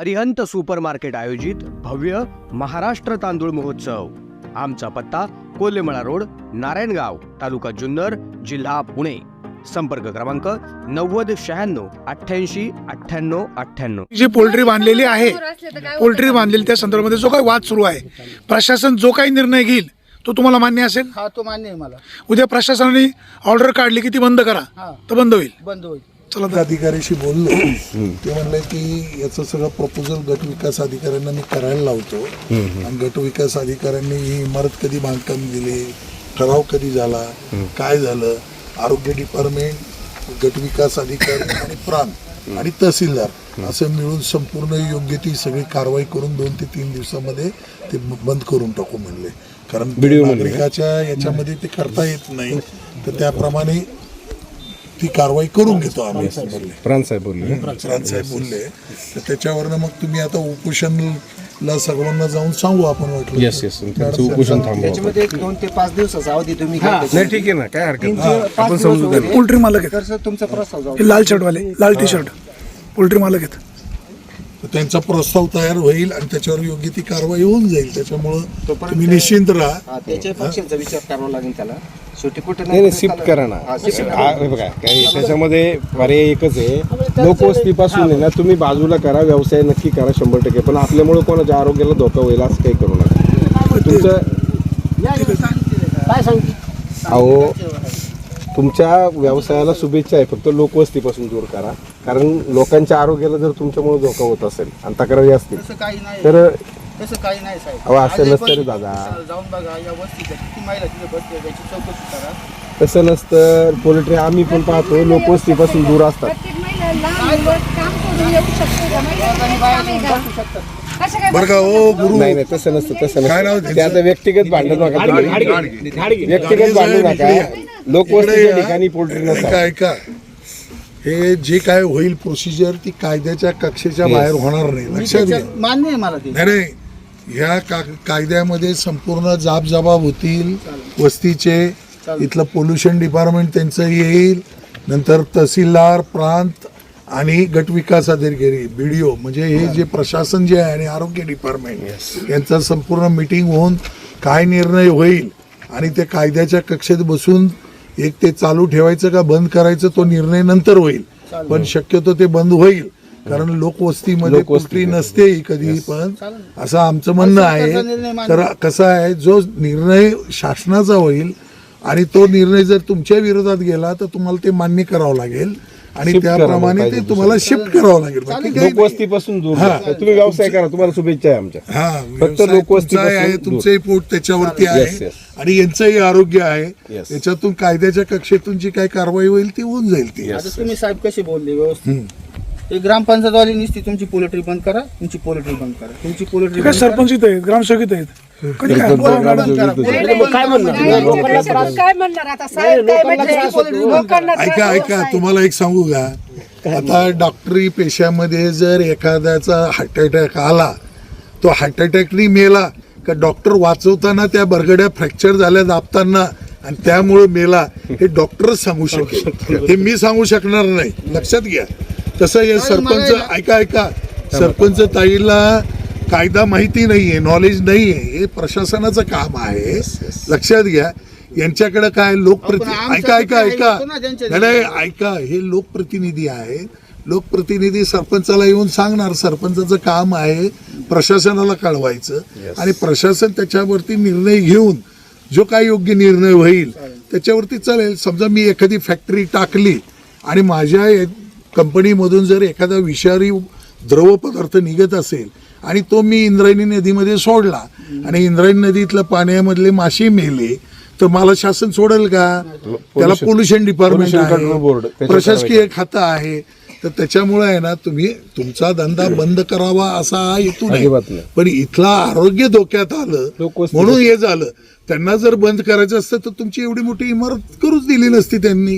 Arihant super market आयोजित भव्य महाराष्ट्र तांदूळ महोत्सव. आमचा पत्ता कोल्हेमळा रोड नारायणगाव तालुका जुन्नर जिल्हा पुणे. संपर्क क्रमांक नव्वद शहाण्णव अठ्ठ्याऐंशी अठ्ठ्याण्णव अठ्ठ्याण्णव. जी पोल्ट्री बांधलेली आहे पोल्ट्री बांधलेली त्या संदर्भामध्ये जो काही वाद सुरू आहे प्रशासन जो काही निर्णय घेईल तो तुम्हाला मान्य असेल? हा तो मान्य आहे मला. उद्या प्रशासनाने ऑर्डर काढली की ती बंद करा हा. तर बंद होईल. बंद होईल. चला. अधिकाऱ्याशी बोललो ते म्हणले की याचं सगळं प्रपोजल गट विकास अधिकाऱ्यांना मी करायला लावतो. आणि गट विकास अधिकाऱ्यांनी ही इमारत कधी बांधकाम दिले ठराव कधी झाला काय झालं आरोग्य डिपार्टमेंट गट विकास अधिकारी आणि प्रांत आणि तहसीलदार असं मिळून संपूर्ण योग्य ती सगळी कारवाई करून दोन ते तीन दिवसामध्ये ते बंद करून टाकू म्हणले. कारण नागरिकाच्या याच्यामध्ये ते करता येत नाही. तर त्याप्रमाणे ती कारवाई करून घेतो आम्ही. असं बोलले प्राण साहेब बोलले प्रांत साहेब बोलले तर त्याच्यावरनं मग तुम्ही आता उपोषणला सर्वांना जाऊन सांगू आपण वाटलं येस येस त्यांचं उपोषण थांबवा. त्याच्यामध्ये एक दोन ते पाच दिवसाचा अवधी तुम्ही घ्या नाही ठीक आहे ना काय हरकत तीन नाही. ते आपण समजू. पोल्ट्री मालक आहेत. तर सर तुमचा प्रस्ताव जाऊ हे लाल शर्टवाले लाल टी शर्ट पोल्ट्री मालक आहेत. तर त्यांचा प्रस्ताव तयार होईल आणि त्याच्यावर योग्य ती कारवाई होऊन जाईल. त्याच्यामुळं तुम्ही निश्चिंत राहा. हा, त्याच्या विचार करावा लागेल त्याला. शेवटी कुठे नाही नाही शिफ्ट करा ना. हा, shift करा. हा, हे बघा काय त्याच्यामध्ये पर्याय एकच आहे. लोकवस्तीपासून आहे ना तुम्ही बाजूला करा व्यवसाय नक्की करा शंभर टक्के. पण आपल्यामुळे कोणाच्या आरोग्याला धोका होईल असं काही करू नका. तुमचं अहो तुमच्या व्यवसायाला शुभेच्छा आहे. फक्त लोकवस्तीपासून दूर करा. कारण लोकांच्या आरोग्याला जर तुमच्यामुळे धोका होत असेल आणि तक्रारी असतील तसं काही नाही. तर तसं काही नाही साहेब. अहो, असं आजही नसतं पण रे दादा. जाऊन बघा या वस्तीच्या किती महिला तिथे त्याची चौकशी करा. तसं नसतं. पोल्ट्री आम्ही पण पाहतो लोकवस्तीपासून दूर असतात. प्रत्येक महिला लहान वर काम करून येऊ शकते का? महिलांना काम आहे का? असं काय बरं का ओ गुरु. नाही नाही तसं नसतं तसं काय नाव नसतं? ते आता व्यक्तिगत भांडण नका तुम्ही. व्यक्तिगत भांडू नका. लोकवस्तीच्या ठिकाणी पोल्ट्री ऐका नका ऐका. हे जे काय होईल प्रोसिजर ती कायद्याच्या कक्षेच्या बाहेर होणार नाही. मी लक्षात घ्या. त्याच्यात मान्य आहे मला ते. नाही नाही. ह्या का कायद्यामध्ये संपूर्ण जाब जबाब होतील वस्तीचे इथलं पोल्युशन डिपार्टमेंट त्यांचं येईल नंतर तहसीलदार प्रांत आणि गट विकास अधिकारी बीडीओ म्हणजे हे जे प्रशासन जे आहे आणि आरोग्य डिपार्टमेंट यांचं संपूर्ण मिटिंग होऊन काय निर्णय होईल आणि ते कायद्याच्या कक्षेत बसून एक ते चालू ठेवायचं का बंद करायचं तो निर्णय नंतर होईल. पण शक्यतो ते बंद होईल. कारण लोकवस्तीमध्ये लोकवस्ती कुठली नसते कधी पण. असं आमचं म्हणणं आहे. तर कसं आहे जो निर्णय शासनाचा होईल आणि तो निर्णय जर तुमच्या विरोधात गेला तर तुम्हाला ते मान्य करावं लागेल. आणि त्याप्रमाणे ते तुम्हाला शिफ्ट करावं लागेल. लोकवस्तीपासून दूर हा. तुम्ही व्यवसाय करा तुम्हाला शुभेच्छा आहे आमच्या. हा फक्त तुमचा आहे. तुमचंही पोट त्याच्यावरती आहे. आणि यांचंही आरोग्य आहे. त्याच्यातून कायद्याच्या कक्षेतून जी काही कारवाई होईल ती होऊन जाईल ती. आता तुम्ही साहेब कसे बोलले? व्यवस्थित. हे ग्रामपंचायतवाली नुसती तुमची पोल्ट्री बंद करा तुमची पोल्ट्री बंद करा. तुमची पोल्ट्री काय सरपंच इथं आहेत? ग्रामसेवक इथं आहेत? कधी काय? नाही, नाही, लोकांना काय म्हणणार? आता साहेब काय म्हणले लोकांना त्रास ऐका होत ऐका नाही. तुम्हाला एक सांगू का? आता डॉक्टरी पेशामध्ये जर एखाद्याचा हार्ट अटॅक आला तो हार्ट अटॅकनी मेला का डॉक्टर वाचवताना त्या बरगड्या फ्रॅक्चर झाल्या दाबताना आणि त्यामुळे मेला हे डॉक्टरच सांगू शकेल. हे मी सांगू शकणार नाही. लक्षात घ्या. तसं हे सरपंच ऐका ऐका. सरपंच ताईला कायदा माहिती नाहीये नॉलेज नाहीये हे प्रशासनाचं काम आहे. लक्षात घ्या. यांच्याकडे काय लोकप्रति आपण ऐका ऐका ऐका. नाही ऐका. हे लोकप्रतिनिधी आहे लोकप्रतिनिधी सरपंचाला येऊन सांगणार सरपंचाचं काम आहे प्रशासनाला कळवायचं. आणि प्रशासन त्याच्यावरती निर्णय घेऊन जो काय योग्य निर्णय होईल त्याच्यावरती चालेल. समजा मी एखादी फॅक्टरी टाकली आणि माझ्या कंपनीमधून जर एखादा विषारी द्रव पदार्थ निघत असेल आणि तो मी इंद्रायणी नदीमध्ये सोडला आणि इंद्रायणी नदीतल्या पाण्यामधले मासे मेले तर मला शासन सोडेल का? त्याला पोल्युशन डिपार्टमेंट आहे प्रशासकीय खातं आहे. तर त्याच्यामुळे आहे ना तुम्ही तुमचा धंदा बंद करावा असा हा हेतू नाही. पण इथला आरोग्य धोक्यात आलं म्हणून हे झालं. त्यांना जर बंद करायचं असतं तर तुमची एवढी मोठी इमारत करूच दिली नसती त्यांनी.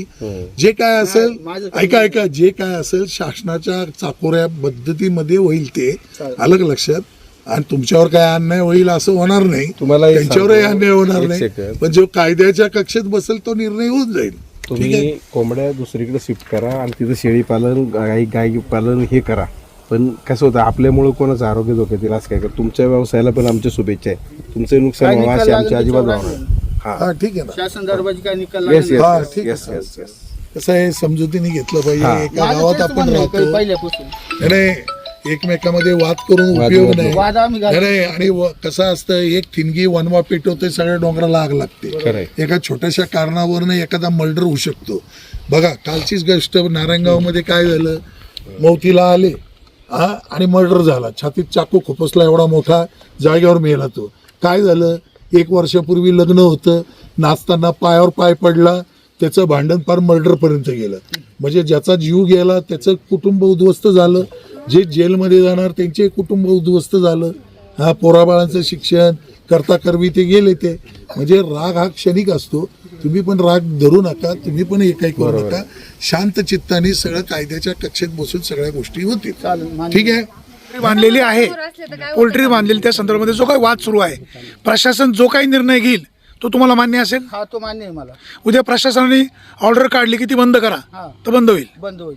जे काय असेल ऐका ऐका जे काय असेल शासनाच्या चाकोऱ्या पद्धतीमध्ये होईल ते. आलं का लक्षात? आणि तुमच्यावर काय अन्याय होईल असं होणार नाही. तुम्हाला त्यांच्यावरही अन्याय होणार नाही. पण जो कायद्याच्या कक्षेत बसेल तो निर्णय होऊन जाईल. तुम्ही कोंबड्या दुसरीकडे शिफ्ट करा आणि तिथं शेळी पालन गाई गाई पालन हे करा. पण कसं होतं आपल्यामुळे कोणाचं आरोग्य धोक्यात येईल असं काय कर तुमच्या व्यवसायाला पण आमच्या शुभेच्छा आहे. तुमचं नुकसान व्हावं निकाल अशी आमची लागेल अजिबात भावना. नाही. हा. हा ठीक आहे ना. शासन दरबाजी काय निकाल येस? हा, येस ठीक आहे, येस. येस येस कसं आहे समजुतीने घेतलं पाहिजे. हा. एका गावात आपण राहतो. पहिल्यापासून. नाही. एकमेकामध्ये वाद करून वाद उपयोग नाही. वाद आम्ही घालतो. नाही आणि व- कसं असतं एक थिनगी वनवा पेटवते सगळ्या डोंगराला आग लागते. एका छोट्याशा कारणावरनं एखादा मर्डर होऊ शकतो. बघा कालचीच गोष्ट नारायणगावमध्ये काय झालं? मौतीला आले हा आणि मर्डर झाला. छातीत चाकू खुपसला एवढा मोठा जागेवर मेला तो. काय झालं? एक वर्षापूर्वी लग्न होतं. नाचताना पायावर पाय पडला. त्याचं भांडण फार मर्डरपर्यंत गेलं. म्हणजे ज्याचा जीव गेला त्याचं कुटुंब उद्ध्वस्त झालं. जे जेलमध्ये जाणार त्यांचे कुटुंब उद्ध्वस्त झालं. हा पोराबाळांचं शिक्षण करता करवी ते गेले ते. म्हणजे राग हा क्षणिक असतो. तुम्ही पण राग धरू नका तुम्ही पण एकाही करू नका. शांत चित्ताने सगळं कायद्याच्या कक्षेत बसून सगळ्या गोष्टी होतील. ठीक आहे? पोल्ट्री बांधलेली आहे. पोल्ट्री बांधलेली त्या संदर्भामध्ये जो काही वाद सुरू आहे प्रशासन जो काही निर्णय घेईल तो तुम्हाला मान्य असेल? हा तो मान्य आहे मला. उद्या प्रशासनाने ऑर्डर काढली की ती बंद करा हा. तर बंद होईल. बंद होईल.